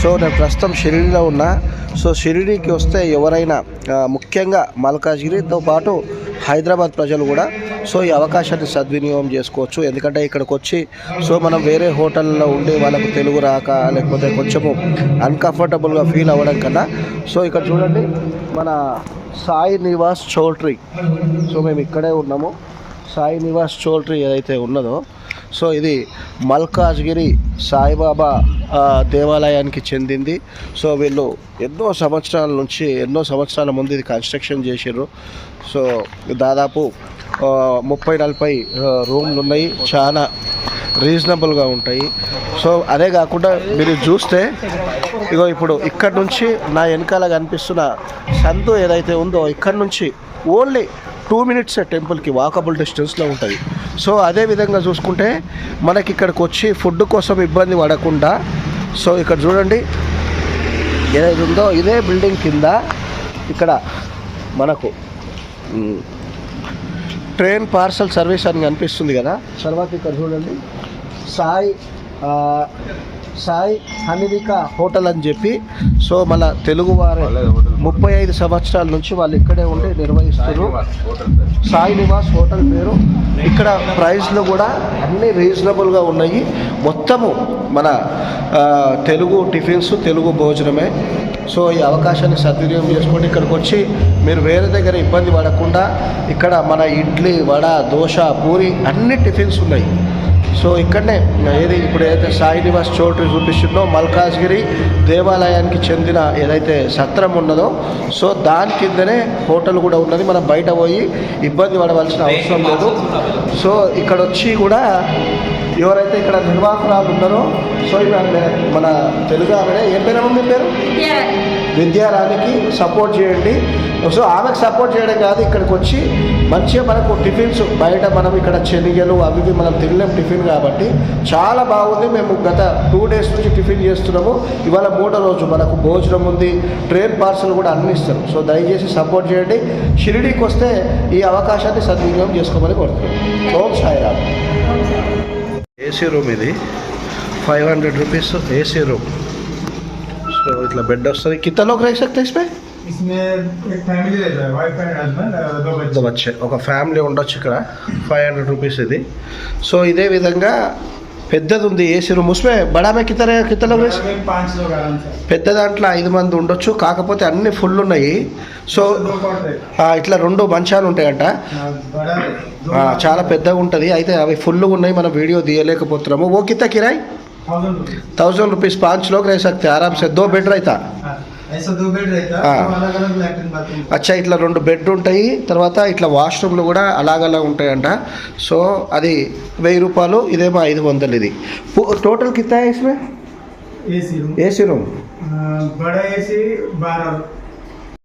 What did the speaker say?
So నేను ప్రస్తుతం షిరిడిలో ఉన్నా. సో షిరిడీకి వస్తే ఎవరైనా ముఖ్యంగా మల్కాజ్గిరితో పాటు హైదరాబాద్ ప్రజలు కూడా సో ఈ అవకాశాన్ని సద్వినియోగం చేసుకోవచ్చు. ఎందుకంటే ఇక్కడికి వచ్చి సో మనం వేరే హోటల్లో ఉండి వాళ్ళకు తెలుగు రాక లేకపోతే కొంచెము అన్కంఫర్టబుల్గా ఫీల్ అవ్వడం కన్నా సో ఇక్కడ చూడండి మన సాయి నివాస్ చౌల్ట్రీ. సో మేము ఇక్కడే ఉన్నాము. సాయి నివాస్ చౌల్ట్రీ ఏదైతే ఉన్నదో సో ఇది మల్కాజ్గిరి సాయిబాబా దేవాలయానికి చెందింది. సో వీళ్ళు ఎన్నో సంవత్సరాల నుంచి ఎన్నో సంవత్సరాల ముందు ఇది కన్స్ట్రక్షన్ చేసారు సో దాదాపు ముప్పై నలభై రూమ్లు ఉన్నాయి. చాలా రీజనబుల్గా ఉంటాయి. సో అదే కాకుండా మీరు చూస్తే ఇగో ఇప్పుడు ఇక్కడ నుంచి నా వెనకాల కనిపిస్తున్న సందు ఏదైతే ఉందో ఇక్కడ నుంచి ఓన్లీ టూ మినిట్స్ టెంపుల్కి వాకబుల్ డిస్టెన్స్లో ఉంటుంది. సో అదే విధంగా చూసుకుంటే మనకి ఇక్కడికి వచ్చి ఫుడ్ కోసం ఇబ్బంది పడకుండా సో ఇక్కడ చూడండి. ఏదైతే ఉందో ఇదే బిల్డింగ్ కింద ఇక్కడ మనకు ట్రైన్ పార్సల్ సర్వీస్ అని కనిపిస్తుంది కదా. తర్వాత ఇక్కడ చూడండి. సాయి ఆ, సాయి హనివిక హోటల్ అని చెప్పి సో మన తెలుగు వారు ముప్పై ఐదు సంవత్సరాల నుంచి వాళ్ళు ఇక్కడే ఉండి నిర్వహిస్తారు సాయి నివాస్ హోటల్ పేరు. ఇక్కడ ప్రైస్లు కూడా అన్ని రీజనబుల్గా ఉన్నాయి. మొత్తము మన తెలుగు టిఫిన్స్ తెలుగు భోజనమే. సో ఈ అవకాశాన్ని సద్వినియోగం చేసుకోండి ఇక్కడికి వచ్చి మీరు వేరే దగ్గర ఇబ్బంది పడకుండా ఇక్కడ మన ఇడ్లీ వడ దోశ పూరి అన్ని టిఫిన్స్ ఉన్నాయి. సో ఇక్కడనే ఏది ఇప్పుడు ఏదైతే సాయి నివాస్ చోటు చూపిస్తుందో మల్కాజ్గిరి దేవాలయానికి చెందిన ఏదైతే సత్రం ఉన్నదో సో దాని కిందనే హోటల్ కూడా ఉన్నది. మనం బయట పోయి ఇబ్బంది పడవలసిన అవసరం లేదు. సో ఇక్కడ వచ్చి కూడా ఎవరైతే ఇక్కడ నిర్వాహకురాలు ఉన్నారో సో మన తెలుగు ఆమె ఏం పేరు మీ పేరు? విద్యారానికి సపోర్ట్ చేయండి. సో ఆమెకు సపోర్ట్ చేయడం కాదు ఇక్కడికి వచ్చి మంచిగా మనకు టిఫిన్స్ బయట మనం ఇక్కడ చెనిగలు అవి ఇవి మనం తినలేం టిఫిన్ కాబట్టి. చాలా బాగుంది. మేము గత టూ డేస్ నుంచి టిఫిన్ చేస్తున్నాము. ఇవాళ మూడో రోజు మనకు భోజనం ఉంది. ట్రైన్ పార్సల్ కూడా అన్ని ఇస్తారు. సో దయచేసి సపోర్ట్ చేయండి. షిరిడీకి వస్తే ఈ అవకాశాన్ని సద్వినియోగం చేసుకోమని కోరుతున్నాం. ఓం సాయిరామ్. ఏసీ రూమ్ ఇది. Five hundred rupees AC room. मतलब बेड डॉग कितना लोग रह सकते हैं इसमें ఒక ఫ్యామిలీ ఉండొచ్చు ఇక్కడ. ఫైవ్ హండ్రెడ్ రూపీస్ ఇది. సో ఇదే విధంగా పెద్దది ఉంది ఏసీ రూమ్ ఉస్మే బడామే కితనే కితలో పెద్ద దాంట్లో ఐదు మంది ఉండొచ్చు. కాకపోతే అన్ని ఫుల్ ఉన్నాయి. సో ఇట్లా రెండు మంచాలు ఉంటాయంట. చాలా పెద్దగా ఉంటుంది అయితే అవి ఫుల్గా ఉన్నాయి. మనం వీడియో తీయలేకపోతున్నాము. ఓ కిత కిరాయి. थाउजेंड రూపీస్ पाँच लोग रह सकते हैं आराम से दो అచ్చా ఇట్లా రెండు బెడ్ ఉంటాయి తర్వాత ఇట్లా వాష్రూమ్లు కూడా అలాగలా ఉంటాయంట. సో అది వెయ్యి రూపాయలు ఇదేమో ఐదు వందలు ఇది. Total కిత్తా AC? Room. AC room. AC బారా